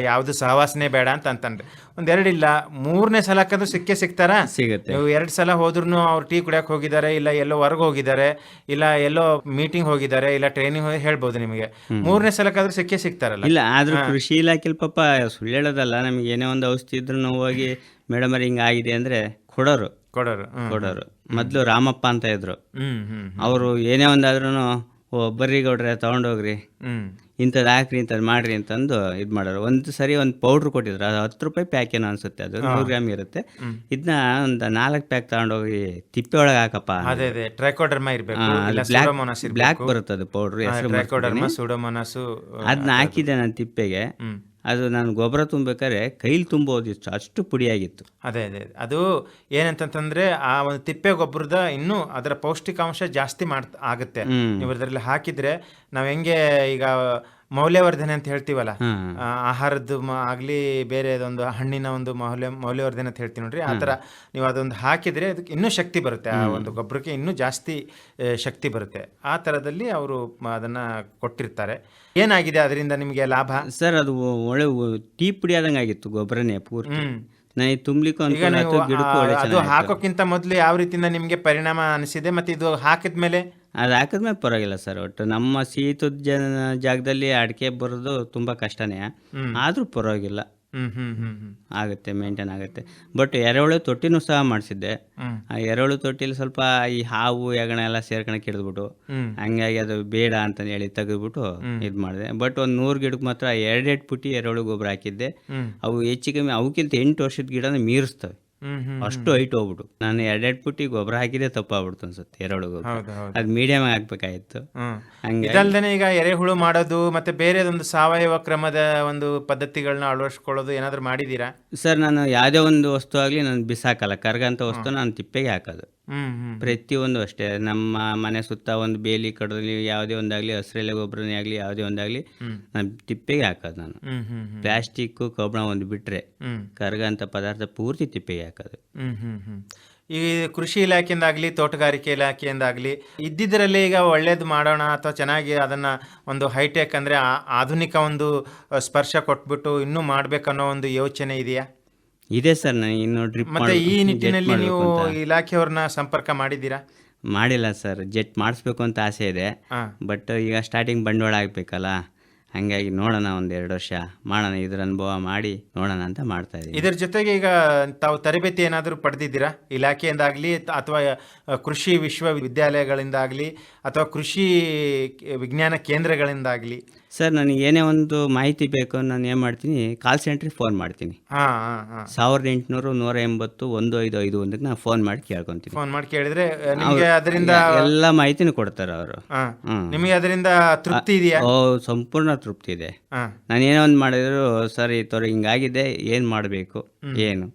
Speaker 1: ಯಾವ್ದು ಸಹವಾಸನೆ ಬೇಡ ಅಂತ ಅಂತಂದ್ರೆ. ಒಂದೆರಡಿಲ್ಲ ಮೂರನೇ ಸಲಕ್ಕಂದ್ರೂ ಸಿಕ್ಕೇ ಸಿಗ್ತಾರಾ
Speaker 2: ಸಿಗುತ್ತೆ.
Speaker 1: ನೀವು ಎರಡು ಸಲ ಹೋದ್ರು ಅವ್ರು ಟೀ ಕುಡಿಯಕ್ಕೆ ಹೋಗಿದ್ದಾರೆ ಇಲ್ಲ ಎಲ್ಲೋ ಹೊರಗೆ ಹೋಗಿದ್ದಾರೆ ಇಲ್ಲ ಎಲ್ಲೋ ಮೀಟಿಂಗ್ ಹೋಗಿದ್ದಾರೆ ಇಲ್ಲ ಟ್ರೈನಿಂಗ್ ಹೋಗಿ ಹೇಳ್ಬೋದು ನಿಮಗೆ. ಮೂರನೇ ಸಲಕ್ಕಾದ್ರೂ ಸಿಕ್ಕೇ ಸಿಗ್ತಾರಲ್ಲ
Speaker 2: ಇಲ್ಲ ಆದ್ರೂ ಕೃಷಿ ಇಲಾಖೆಲಿ ಪಾಪ ಸುಳ್ಳು ಹೇಳೋದಲ್ಲ ನಮ್ಗೆ ಏನೇ ಒಂದು ಔಷಧಿ ಇದ್ರೂ ಹೋಗಿ ಮೇಡಮ್ ಹಿಂಗ ಆಗಿದೆ ಅಂದ್ರೆ ಕೊಡೋರು.
Speaker 1: ಕೊಡೋರು
Speaker 2: ಕೊಡೋರು. ಮೊದಲು ರಾಮಪ್ಪ ಅಂತ ಇದ್ರು. ಅವರು ಏನೇ ಒಂದಾದ್ರೂ ಓ ಬರ್ರಿ ಗೌಡ್ರೆ ತಗೊಂಡೋಗ್ರಿ ಇಂಥದ್ದು ಹಾಕ್ರಿ ಇಂಥದ್ದು ಮಾಡ್ರಿ ಅಂತಂದು ಇದು ಮಾಡೋರು. ಒಂದು ಸರಿ ಒಂದು ಪೌಡ್ರ್ ಕೊಟ್ಟಿದ್ರು ಅದು ಹತ್ತು ರೂಪಾಯಿ ಪ್ಯಾಕ್ ಏನೋ ಅನ್ಸುತ್ತೆ ಅದು ನೂರು ಗ್ರಾಮ್ ಇರುತ್ತೆ. ಇದನ್ನ ಒಂದು ನಾಲ್ಕು ಪ್ಯಾಕ್ ತಗೊಂಡೋಗಿ ತಿಪ್ಪೆ ಒಳಗೆ ಹಾಕಪ್ಪ.
Speaker 1: ಅದೇ ಅದೇ ಟ್ರೈಕೋಡರ್ಮಾ ಇರಬೇಕು
Speaker 2: ಬ್ಲ್ಯಾಕ್ ಬರುತ್ತೆ ಅದು ಪೌಡ್ರ್ ಹೆಸರು ಅದನ್ನ ಹಾಕಿದ್ದೆ ನಾನು ತಿಪ್ಪೆಗೆ. ಅದು ನಾನು ಗೊಬ್ಬರ ತುಂಬಬೇಕಾದ್ರೆ ಕೈಲಿ ತುಂಬೋದಿತ್ತು ಅಷ್ಟು ಪುಡಿಯಾಗಿತ್ತು.
Speaker 1: ಅದೇ ಅದೇ ಅದು. ಏನಂತಂತಂದ್ರೆ ಆ ಒಂದು ತಿಪ್ಪೆ ಗೊಬ್ಬರದ ಇನ್ನೂ ಅದರ ಪೌಷ್ಟಿಕಾಂಶ ಜಾಸ್ತಿ ಮಾಡ್ ಆಗುತ್ತೆ. ನೀವು ಅದರಲ್ಲಿ ಹಾಕಿದ್ರೆ ನಾವು ಹೆಂಗೆ ಈಗ ಮೌಲ್ಯವರ್ಧನೆ ಅಂತ ಹೇಳ್ತೀವಲ್ಲ? ಆಹಾರದ್ದು ಆಗ್ಲಿ ಬೇರೆ ಒಂದು ಹಣ್ಣಿನ ಒಂದು ಮೌಲ್ಯ ಮೌಲ್ಯವರ್ಧನೆ ಅಂತ ಹೇಳ್ತೀವಿ ನೋಡ್ರಿ. ಆ ಥರ ನೀವು ಅದೊಂದು ಹಾಕಿದ್ರೆ ಅದಕ್ಕೆ ಇನ್ನೂ ಶಕ್ತಿ ಬರುತ್ತೆ. ಆ ಒಂದು ಗೊಬ್ಬರಕ್ಕೆ ಇನ್ನೂ ಜಾಸ್ತಿ ಶಕ್ತಿ ಬರುತ್ತೆ. ಆ ಥರದಲ್ಲಿ ಅವರು ಅದನ್ನ ಕೊಟ್ಟಿರ್ತಾರೆ. ಏನಾಗಿದೆ ಅದರಿಂದ ನಿಮಗೆ ಲಾಭ?
Speaker 2: ಸರ್ ಅದು ಒಳ್ಳೆ ಟೀ ಪುಡಿ ಆದಂಗೆ ಆಗಿತ್ತು ಗೊಬ್ಬರನೇ ಪೂರ್ತಿ. ತುಂಬಲಿಕ್ಕೂ
Speaker 1: ಅದು ಹಾಕೋಕ್ಕಿಂತ ಮೊದಲು ಯಾವ ರೀತಿಯಿಂದ ನಿಮಗೆ ಪರಿಣಾಮ ಅನಿಸಿದೆ? ಮತ್ತು ಇದು ಹಾಕಿದ್ಮೇಲೆ
Speaker 2: ಅದು ಹಾಕಿದ್ಮೇಲೆ ಪರವಾಗಿಲ್ಲ ಸರ್. ಒಟ್ಟು ನಮ್ಮ ಶೀತದ ಜನ ಜಾಗದಲ್ಲಿ ಅಡಿಕೆ ಬರೋದು ತುಂಬ ಕಷ್ಟನೇ. ಆದರೂ ಪರವಾಗಿಲ್ಲ. ಆಗುತ್ತೆ ಮೇಂಟೈನ್ ಆಗುತ್ತೆ. ಬಟ್ ಎರೆಹುಳು ತೊಟ್ಟಿನೂ ಸಹ ಮಾಡಿಸಿದ್ದೆ. ಆ ಎರೆಹುಳು ತೊಟ್ಟಿಲಿ ಸ್ವಲ್ಪ ಈ ಹಾವು ಹೆಗಣ ಎಲ್ಲ ಸೇರ್ಕೊಳಕ್ಕೆ ಹಿಡಿದ್ಬಿಟ್ಟು ಹಂಗಾಗಿ ಅದು ಬೇಡ ಅಂತ ಹೇಳಿ ತೆಗೆದ್ಬಿಟ್ಟು ಇದು ಮಾಡಿದೆ. ಬಟ್ ಒಂದು ನೂರು ಗಿಡಕ್ಕೆ ಮಾತ್ರ ಎರಡೆರಡು ಪುಟ್ಟಿ ಎರೆಹುಳು ಗೊಬ್ಬರ ಹಾಕಿದ್ದೆ. ಅವು ಹೆಚ್ಚು ಕಮ್ಮಿ ಅವಕ್ಕಿಂತ ಎಂಟು ವರ್ಷದ ಗಿಡನ ಮೀರಿಸ್ತವೆ. ಅಷ್ಟು ಹೈಟ್ ಹೋಗ್ಬಿಟ್ಟು. ನಾನು ಎರಡೆರಡು ಪುಟ್ಟಿ ಗೊಬ್ಬರ ಹಾಕಿದ್ರೆ ತಪ್ಪಾಗ್ಬಿಡ್ತು ಅನ್ಸುತ್ತೆ ಎರೆಹುಳು ಗೊಬ್ಬರ. ಅದು ಮೀಡಿಯಂ ಹಾಕ್ಬೇಕಾಗಿತ್ತು
Speaker 1: ಇದಲ್ದೇನೆ ಈಗ ಎರೆಹುಳು ಮಾಡೋದು ಮತ್ತೆ ಬೇರೆ ಒಂದು ಸಾವಯವ ಕ್ರಮದ ಒಂದು ಪದ್ಧತಿಗಳನ್ನ ಅಳವಡಿಸ್ಕೊಳ್ಳೋದು ಏನಾದ್ರು ಮಾಡಿದೀರಾ
Speaker 2: ಸರ್ ನಾನು ಯಾವುದೇ ಒಂದು ವಸ್ತು ಆಗಲಿ ನಾನು ಬಿಸಾಕಲ್ಲ. ಕರ್ಗಂತ ವಸ್ತು ನಾನು ತಿಪ್ಪೆಗೆ ಹಾಕೋದು. ಪ್ರತಿಯೊಂದು ಅಷ್ಟೇ. ನಮ್ಮ ಮನೆ ಸುತ್ತ ಒಂದು ಬೇಲಿ ಕಡದಲ್ಲಿ ಯಾವುದೇ ಒಂದಾಗಲಿ ಹಸಿರೆಲೆ ಗೊಬ್ಬರನೇ ಆಗಲಿ ಯಾವುದೇ ಒಂದಾಗಲಿ ನಾನು ತಿಪ್ಪೆಗೆ ಹಾಕೋದು ನಾನು. ಪ್ಲಾಸ್ಟಿಕ್ಕು ಕಬ್ಬಣ ಒಂದು ಬಿಟ್ಟರೆ
Speaker 1: ಹ್ಮ್.
Speaker 2: ಕರ್ಗಂಥ ಪದಾರ್ಥ ಪೂರ್ತಿ ತಿಪ್ಪೆಗೆ ಹಾಕೋದು.
Speaker 1: ಹ್ಮ್ ಹ್ಮ್ ಹ್ಮ್. ಈ ಕೃಷಿ ಇಲಾಖೆಯಿಂದಾಗ್ಲಿ ತೋಟಗಾರಿಕೆ ಇಲಾಖೆಯಿಂದಾಗ್ಲಿ ಇದ್ದಿದ್ದರಲ್ಲಿ ಈಗ ಒಳ್ಳೇದು ಮಾಡೋಣ ಅಥವಾ ಚೆನ್ನಾಗಿ ಅದನ್ನ ಒಂದು ಹೈಟೆಕ್ ಅಂದ್ರೆ ಆಧುನಿಕ ಒಂದು ಸ್ಪರ್ಶ ಕೊಟ್ಬಿಟ್ಟು ಇನ್ನೂ ಮಾಡಬೇಕನ್ನೋ ಒಂದು ಯೋಚನೆ ಇದೆಯಾ?
Speaker 2: ಇದೆ ಸರ್ ನನಗೆ ಇನ್ನು ಡ್ರಿಪ್
Speaker 1: ಮತ್ತೆ ಈ ನಿಟ್ಟಿನಲ್ಲಿ ನೀವು ಇಲಾಖೆಯವ್ರನ್ನ ಸಂಪರ್ಕ ಮಾಡಿದ್ದೀರಾ?
Speaker 2: ಮಾಡಿಲ್ಲ ಸರ್ ಜೆಟ್ ಮಾಡಿಸ್ಬೇಕು ಅಂತ ಆಸೆ ಇದೆ. ಬಟ್ ಈಗ ಸ್ಟಾರ್ಟಿಂಗ್ ಬಂಡವಾಳ ಆಗಬೇಕಲ್ಲ. ಹಂಗಾಗಿ ನೋಡೋಣ ಒಂದು ಎರಡು ವರ್ಷ. ಮಾಡೋಣ ಇದ್ರ ಅನುಭವ ಮಾಡಿ ನೋಡೋಣ ಅಂತ ಮಾಡ್ತಾ ಇದ್ದೀವಿ
Speaker 1: ಇದರ ಜೊತೆಗೆ ಈಗ ತಾವು ತರಬೇತಿ ಏನಾದರೂ ಪಡೆದಿದ್ದೀರಾ? ಇಲಾಖೆಯಿಂದಾಗ್ಲಿ ಅಥವಾ ಕೃಷಿ ವಿಶ್ವವಿದ್ಯಾಲಯಗಳಿಂದಾಗ್ಲಿ ಅಥವಾ ಕೃಷಿ ವಿಜ್ಞಾನ ಕೇಂದ್ರಗಳಿಂದಾಗ್ಲಿ?
Speaker 2: ಸರ್ ನನಗೆ ಏನೇ ಒಂದು ಮಾಹಿತಿ ಬೇಕು ನಾನು ಏನು ಮಾಡ್ತೀನಿ ಕಾಲ್ ಸೆಂಟ್ರಿಗೆ ಫೋನ್ ಮಾಡ್ತೀನಿ. ಸಾವಿರದ ಎಂಟುನೂರು ನೂರ ಎಂಬತ್ತು ಒಂದು ಐದು ಐದು ಒಂದಕ್ಕೆ ನಾನು ಫೋನ್ ಮಾಡಿ ಕೇಳ್ಕೊಂತೀನಿ.
Speaker 1: ಫೋನ್ ಮಾಡಿ ಕೇಳಿದ್ರೆ ನಿಮಗೆ ಅದರಿಂದ
Speaker 2: ಎಲ್ಲ ಮಾಹಿತಿನೂ ಕೊಡ್ತಾರೆ ಅವರು.
Speaker 1: ನಿಮಗೆ ಅದರಿಂದ ತೃಪ್ತಿ ಇದೆಯಾ?
Speaker 2: ಓ ಸಂಪೂರ್ಣ ತೃಪ್ತಿ ಇದೆ. ನಾನು ಏನೋ ಒಂದು ಮಾಡಿದ್ರು ಸರಿ ತೋರಿ ಹಿಂಗಾಗಿದೆ ಏನು ಮಾಡಬೇಕು? ಏನು?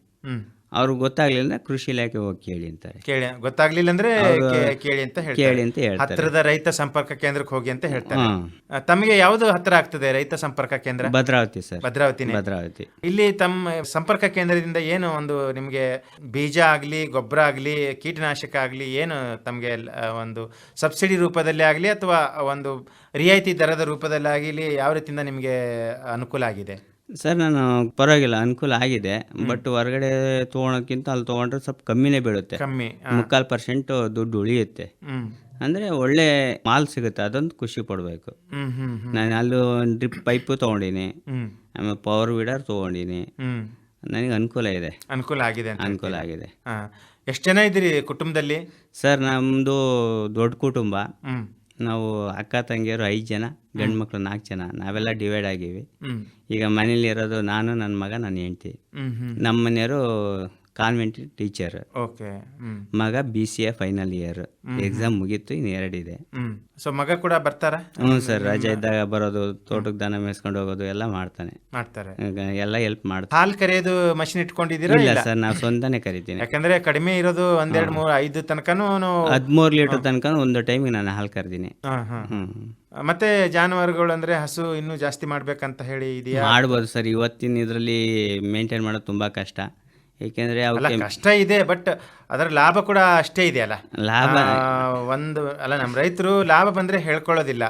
Speaker 2: ಅವ್ರಿಗೆ ಗೊತ್ತಾಗ್ಲಿಲ್ಲ ಕೃಷಿ ಇಲಾಖೆ ಹೋಗಿ ಕೇಳಿ ಅಂತಾರೆ.
Speaker 1: ಕೇಳಿ ಗೊತ್ತಾಗ್ಲಿಲ್ಲ ಅಂದ್ರೆ ಕೇ- ಕೇಳಿ ಅಂತ ಹೇಳ್ತಾರೆ.
Speaker 2: ಕೇಳಿ ಅಂತ ಹೇಳ್ತಾರೆ.
Speaker 1: ಹತ್ತಿರದ ರೈತ ಸಂಪರ್ಕ ಕೇಂದ್ರಕ್ಕೆ ಹೋಗಿ ಅಂತ ಹೇಳ್ತಾರೆ.
Speaker 2: ಹಾಂ
Speaker 1: ಆ, ತಮಗೆ ಯಾವುದು ಹತ್ರ ಆಗ್ತದೆ ರೈತ ಸಂಪರ್ಕ ಕೇಂದ್ರ?
Speaker 2: ಭದ್ರಾವತಿ ಸರ್.
Speaker 1: ಭದ್ರಾವತಿ
Speaker 2: ಭದ್ರಾವತಿ.
Speaker 1: ಇಲ್ಲಿ ತಮ್ಮ ಸಂಪರ್ಕ ಕೇಂದ್ರದಿಂದ ಏನು ಒಂದು ನಿಮಗೆ ಬೀಜ ಆಗಲಿ ಗೊಬ್ಬರ ಆಗಲಿ ಕೀಟನಾಶಕ ಆಗಲಿ ಏನು ತಮಗೆ ಒಂದು ಸಬ್ಸಿಡಿ ರೂಪದಲ್ಲಿ ಆಗಲಿ ಅಥವಾ ಒಂದು ರಿಯಾಯಿತಿ ದರದ ರೂಪದಲ್ಲಿ ಆಗಲಿ ಯಾವ ರೀತಿಯಿಂದ ನಿಮಗೆ ಅನುಕೂಲ ಆಗಿದೆ?
Speaker 2: ಸರ್ ನಾನು ಪರವಾಗಿಲ್ಲ ಅನುಕೂಲ ಆಗಿದೆ. ಬಟ್ ಹೊರಗಡೆ ತಗೊಳಕ್ಕಿಂತ ಅಲ್ಲಿ ತಗೊಂಡ್ರೆ ಸ್ವಲ್ಪ ಕಮ್ಮಿನೇ ಬೀಳುತ್ತೆ.
Speaker 1: ಕಮ್ಮಿ
Speaker 2: ಮುಕ್ಕಾಲು ಪರ್ಸೆಂಟ್ ದುಡ್ಡು ಉಳಿಯುತ್ತೆ. ಅಂದ್ರೆ ಒಳ್ಳೆ ಮಾಲ್ ಸಿಗುತ್ತೆ ಅದೊಂದು ಖುಷಿ ಪಡಬೇಕು. ನಾನು ಅಲ್ಲೂ ಒಂದು ಡ್ರಿಪ್ ಪೈಪ್ ತಗೊಂಡಿನಿ. ಆಮೇಲೆ ಪವರ್ ವೀಡರ್ ತಗೊಂಡಿನಿ. ನನಗೆ ಅನುಕೂಲ ಇದೆ.
Speaker 1: ಅನುಕೂಲ ಆಗಿದೆ
Speaker 2: ಅನುಕೂಲ ಆಗಿದೆ.
Speaker 1: ಎಷ್ಟು ಜನ ಇದ್ದೀರಿ ಕುಟುಂಬದಲ್ಲಿ?
Speaker 2: ಸರ್ ನಮ್ಮದು ದೊಡ್ಡ ಕುಟುಂಬ. ನಾವು ಅಕ್ಕ ತಂಗಿಯರು ಐದು ಜನ ಗಂಡು ಮಕ್ಕಳು ನಾಲ್ಕು ಜನ ನಾವೆಲ್ಲ ಡಿವೈಡ್ ಆಗಿವಿ. ಈಗ ಮನೇಲಿ ಇರೋದು ನಾನು ನನ್ನ ಮಗ ನನ್ನ ಹೆಂಡ್ತಿ. ನಮ್ಮ ಮನೆಯವರು ಕಾನ್ವೆಂಟ್ ಟೀಚರ್
Speaker 1: ಓಕೆ
Speaker 2: ಮಗ B C A final year exam ಮುಗೀತು ಇನ್ನು ಎರಡಿದೆ
Speaker 1: ಸೊ ಮಗ ಕೂಡ ಬರ್ತಾರ?
Speaker 2: ಹ್ಞೂ ಸರ್ ರಜೆ ಇದ್ದಾಗ ಬರೋದು ತೋಟಕ್ಕೆ ದನ ಮೇಯಿಸ್ಕೊಂಡು ಹೋಗೋದು ಎಲ್ಲ ಮಾಡ್ತಾನೆ.
Speaker 1: ಮಾಡ್ತಾರೆ.
Speaker 2: ಎಲ್ಲ ಹೆಲ್ಪ್ ಮಾಡ್ತಾನೆ.
Speaker 1: ಹಾಲ್ ಕರೆಯೋದು ಮಷಿನ್ ಇಟ್ಕೊಂಡಿದ್ದೀರಾ
Speaker 2: ಇಲ್ಲ ಸರ್ ನಾವು ಸ್ವಂತನೇ ಕರಿತೀನಿ.
Speaker 1: ಯಾಕಂದ್ರೆ ಕಡಿಮೆ ಇರೋದು ಒಂದೆರಡು ಮೂರು ಐದು ತನಕನೂ
Speaker 2: ಹದಿಮೂರು ಲೀಟರ್ ತನಕ ಒಂದು ಟೈಮಿಗೆ ನಾನು ಹಾಲು ಕರೆದಿನಿ.
Speaker 1: ಮತ್ತೆ ಜಾನುವಾರುಗಳು ಅಂದ್ರೆ ಹಸು ಇನ್ನೂ ಜಾಸ್ತಿ ಮಾಡ್ಬೇಕಂತ ಹೇಳಿ ಇದೆಯಾ?
Speaker 2: ಮಾಡ್ಬೋದು ಸರ್ ಇವತ್ತಿನ ಇದರಲ್ಲಿ ಮೇಂಟೈನ್ ಮಾಡೋದು ತುಂಬಾ ಕಷ್ಟ. ಏಕೆಂದರೆ
Speaker 1: ಅಲ್ಲ ಕಷ್ಟ ಇದೆ ಬಟ್ ಅದರ ಲಾಭ ಕೂಡ ಅಷ್ಟೇ ಇದೆ
Speaker 2: ಅಲ್ಲ.
Speaker 1: ಲಾಭ ಒಂದು ಅಲ್ಲ ನಮ್ಮ ರೈತರು ಲಾಭ ಬಂದ್ರೆ ಹೇಳ್ಕೊಳ್ಳೋದಿಲ್ಲ.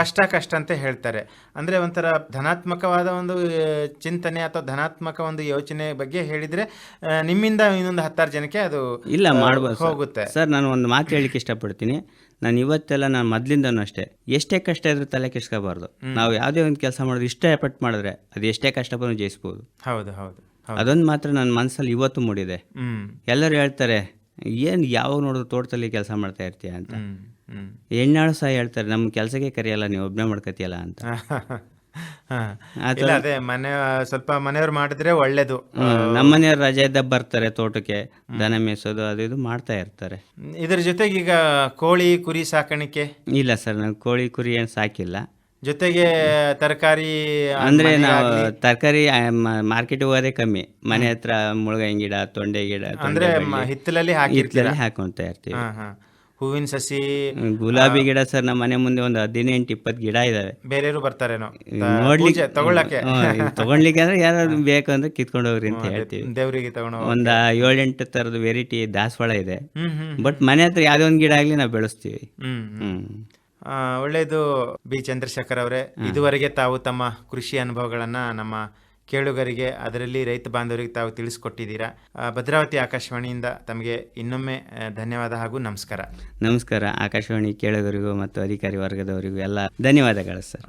Speaker 1: ಕಷ್ಟ ಕಷ್ಟ ಅಂತ ಹೇಳ್ತಾರೆ. ಅಂದ್ರೆ ಒಂಥರ ಧನಾತ್ಮಕವಾದ ಒಂದು ಚಿಂತನೆ ಅಥವಾ ಧನಾತ್ಮಕ ಒಂದು ಯೋಚನೆ ಬಗ್ಗೆ ಹೇಳಿದ್ರೆ ನಿಮ್ಮಿಂದ ಇನ್ನೊಂದು ಹತ್ತಾರು ಜನಕ್ಕೆ ಅದು
Speaker 2: ಇಲ್ಲ
Speaker 1: ಮಾಡಬಹುದು
Speaker 2: ಮಾಡ್ಬೋದು.
Speaker 1: ಹೋಗುತ್ತೆ.
Speaker 2: ಸರ್ ನಾನು ಒಂದು ಮಾತು ಹೇಳಿಕ್ಕೆ ಇಷ್ಟಪಡ್ತೀನಿ. ನಾನು ಇವತ್ತೆಲ್ಲ ನಾನು ಮೊದಲಿಂದನೂ ಅಷ್ಟೇ. ಎಷ್ಟೇ ಕಷ್ಟ ಇದ್ರೂ ತಲೆ ಕೆಡ್ಸ್ಕೋಬಾರ್ದು. ನಾವು ಯಾವುದೇ ಒಂದು ಕೆಲಸ ಮಾಡೋದು ಇಷ್ಟಪಟ್ಟು ಎಫರ್ಟ್ ಮಾಡಿದ್ರೆ ಅದು ಎಷ್ಟೇ ಕಷ್ಟ ಬಂದು ಜಯಿಸ್ಬೋದು.
Speaker 1: ಹೌದು ಹೌದು.
Speaker 2: ಅದೊಂದು ಮಾತ್ರ ನನ್ನ ಮನಸ್ಸಲ್ಲಿ ಇವತ್ತು ಮೂಡಿದೆ. ಎಲ್ಲರೂ ಹೇಳ್ತಾರೆ ಏನು ಯಾವಾಗ ನೋಡಿದ್ರು ತೋಟದಲ್ಲಿ ಕೆಲಸ ಮಾಡ್ತಾ ಇರ್ತೀಯ? ಅಂತ. ಹೆಣ್ಣಾಳು ಸಹ ಹೇಳ್ತಾರೆ ನಮ್ಮ ಕೆಲಸಕ್ಕೆ ಕರೆಯಲ್ಲ ನೀವು ಒಬ್ಬನೇ ಮಾಡ್ಕೊತೀಯಲ್ಲ? ಅಂತ.
Speaker 1: ಅದೇ ಮನೆ ಸ್ವಲ್ಪ ಮನೆಯವ್ರು ಮಾಡಿದ್ರೆ ಒಳ್ಳೇದು.
Speaker 2: ನಮ್ಮ ಮನೆಯವ್ರು ರಜೆ ಇದ್ದ ಬರ್ತಾರೆ ತೋಟಕ್ಕೆ ದನ ಮೇಯಿಸೋದು ಅದು ಇದು ಮಾಡ್ತಾ ಇರ್ತಾರೆ.
Speaker 1: ಇದ್ರ ಜೊತೆಗೆ ಈಗ ಕೋಳಿ ಕುರಿ ಸಾಕಾಣಿಕೆ?
Speaker 2: ಇಲ್ಲ ಸರ್ ನಾನು ಕೋಳಿ ಕುರಿ ಏನು ಸಾಕಿಲ್ಲ.
Speaker 1: ಜೊತೆಗೆ ತರಕಾರಿ
Speaker 2: ಅಂದ್ರೆ ನಾವು ತರಕಾರಿ ಮಾರ್ಕೆಟ್ ಹೋಗೋದೇ ಕಮ್ಮಿ. ಮನೆ ಹತ್ರ ಮುಳುಗಾಯಿ ಗಿಡ ತೊಂಡೆ ಗಿಡ
Speaker 1: ಅಂದ್ರೆ ಹಿತ್ತಲಲ್ಲಿ ಹಾಕಿ
Speaker 2: ಹಿತ್ತಲಲ್ಲಿ ಹಾಕೊಂತ ಇರ್ತೀವಿ.
Speaker 1: ಹೂವಿನ ಸಸಿ
Speaker 2: ಗುಲಾಬಿ ಗಿಡ ಸರ್ ನಮ್ಮ ಮನೆ ಮುಂದೆ ಒಂದು ಹದಿನೆಂಟು ಇಪ್ಪತ್ತು ಗಿಡ ಇದಾವೆ.
Speaker 1: ಬೇರೆಯವರು ಬರ್ತಾರೇನೋ?
Speaker 2: ನೋಡ್ಲಿಕ್ಕೆ
Speaker 1: ತಗೊಳ್ಳಕ್ಕೆ
Speaker 2: ತಗೊಳ್ಲಿಕ್ಕೆ ಅಂದ್ರೆ ಯಾರು ಬೇಕು ಅಂದ್ರೆ ಕಿತ್ಕೊಂಡು ಹೋಗ್ರಿ ಅಂತ ಹೇಳ್ತೀವಿ.
Speaker 1: ದೇವರಿಗೆ ತಗೊಂಡು
Speaker 2: ಒಂದ ಏಳೆಂಟು ತರದ ವೆರೈಟಿ ದಾಸವಾಳ ಇದೆ. ಬಟ್ ಮನೆ ಹತ್ರ ಯಾವ್ದೋ ಒಂದು ಗಿಡ ಆಗ್ಲಿ ನಾವು ಬೆಳೆಸ್ತೀವಿ.
Speaker 1: ಹ್ಮ್. ಒಳ್ಳೆಯದು ಬಿ. ಚಂದ್ರಶೇಖರ್ ಅವರೇ. ಇದುವರೆಗೆ ತಾವು ತಮ್ಮ ಕೃಷಿ ಅನುಭವಗಳನ್ನ ನಮ್ಮ ಕೇಳುಗರಿಗೆ ಅದರಲ್ಲಿ ರೈತ ಬಾಂಧವರಿಗೆ ತಾವು ತಿಳಿಸ್ಕೊಟ್ಟಿದ್ದೀರಾ. ಭದ್ರಾವತಿ ಆಕಾಶವಾಣಿಯಿಂದ ತಮಗೆ ಇನ್ನೊಮ್ಮೆ ಧನ್ಯವಾದ ಹಾಗೂ ನಮಸ್ಕಾರ.
Speaker 2: ನಮಸ್ಕಾರ. ಆಕಾಶವಾಣಿ ಕೇಳುಗರಿಗೂ ಮತ್ತು ಅಧಿಕಾರಿ ವರ್ಗದವರಿಗೂ ಎಲ್ಲ ಧನ್ಯವಾದಗಳು ಸರ್.